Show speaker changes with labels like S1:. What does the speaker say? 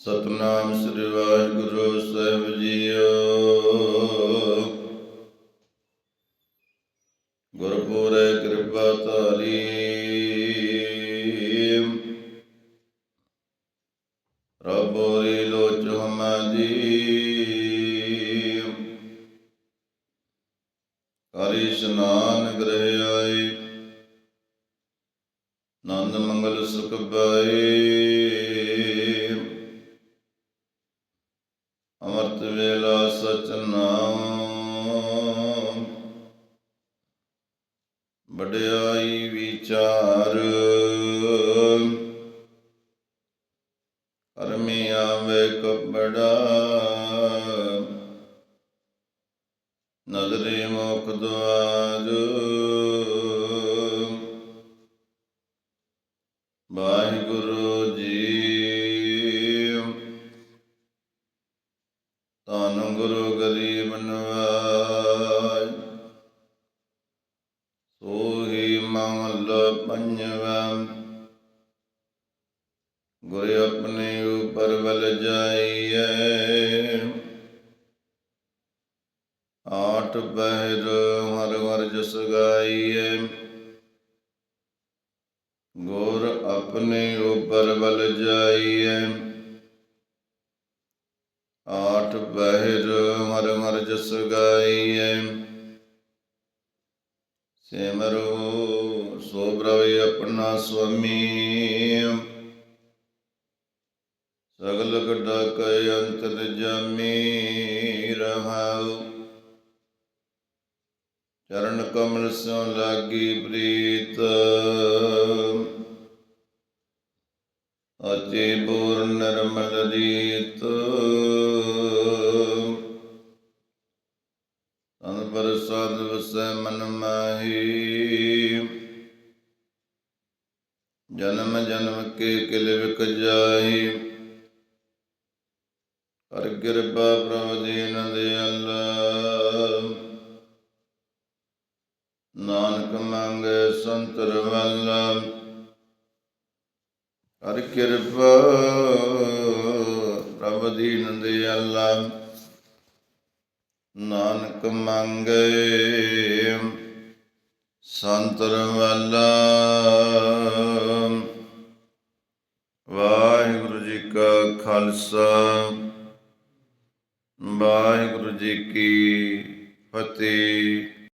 S1: ਸਤਨਾਮ ਸ੍ਰੀ ਵਾਹਿਗੁਰੂ ਸਾਹਿਬ ਜੀਓ। ਗੁਰਪੂਰੇ ਕਿਰਪਾ ਧਾਰੀ ਰਬੋਰੀ ਲੋਚ ਹਮਾਦੀ ਕਰੀ ਇਸ਼ਨਾਨ ਗ੍ਰਹਿ ਆਏ। ਨੰਦ ਮੰਗਲ ਸੁਖ ਪਾਏ। ਅਮਰਤ ਵੇਲਾ ਸਚ ਨਾਮ। ਵਡਿਆਈ ਵਿਚਾਰ। ਕਰਮੀ ਆਵੇ ਕਪੜਾ। ਨਜ਼ਰੇ ਮੁਖ ਦੁਆਰ। ਪੰਜਵਾ ਗੁਰ ਆਪਣੇ ਉਪਰ ਬਲ ਜਾਈਐ। ਆਠ ਪਹਿਰ ਹਰ ਹਰ ਜਸ ਗਾਈਐ। ਗੁਰ ਆਪਣੇ ਉਪਰ ਵਲ ਜਾਈਐ। ਆਠ ਪਹਿਰ ਹਰ ਹਰ ਜਸ ਗਾਈਐ। ਸਿਮਰੋ, ਸੋ ਪ੍ਰਭੇ ਆਪਣਾ ਸੁਆਮੀ। ਸਗਲ ਗੱਡਾ ਕੈ ਅੰਤਰ ਜਾਮੀ ਰਹਾਉ। ਚਰਨ ਕਮਲ ਸੋ ਲਾਗੀ ਪ੍ਰੀਤ। ਅਚੇ ਬੂਰ ਨਰਮਲ ਰੀਤ। ਪ੍ਰਸਾਦ ਵਸੈ ਮਨ ਮਾਹੀ। ਜਨਮ ਜਨਮ ਕੇ ਕਿਲ ਵਿਕ ਜਾਈ ਕਰ ਕਿਰਪਾ ਪ੍ਰਭ ਦੀਨ ਦਿਆਲ ਨਾਨਕ ਮੰਗੇ ਸੰਤਰ ਵੱਲ ਕਰ ਕਿਰਪਾ ਪ੍ਰਭ ਦੀਨ ਦਿਆਲ ਨਾਨਕ ਮੰਗੇ ਸੰਤਰ ਵੱਲ ਵਾਹਿਗੁਰੂ ਜੀ ਕਾ ਖਾਲਸਾ ਵਾਹਿਗੁਰੂ ਜੀ ਕੀ ਫਤਿਹ।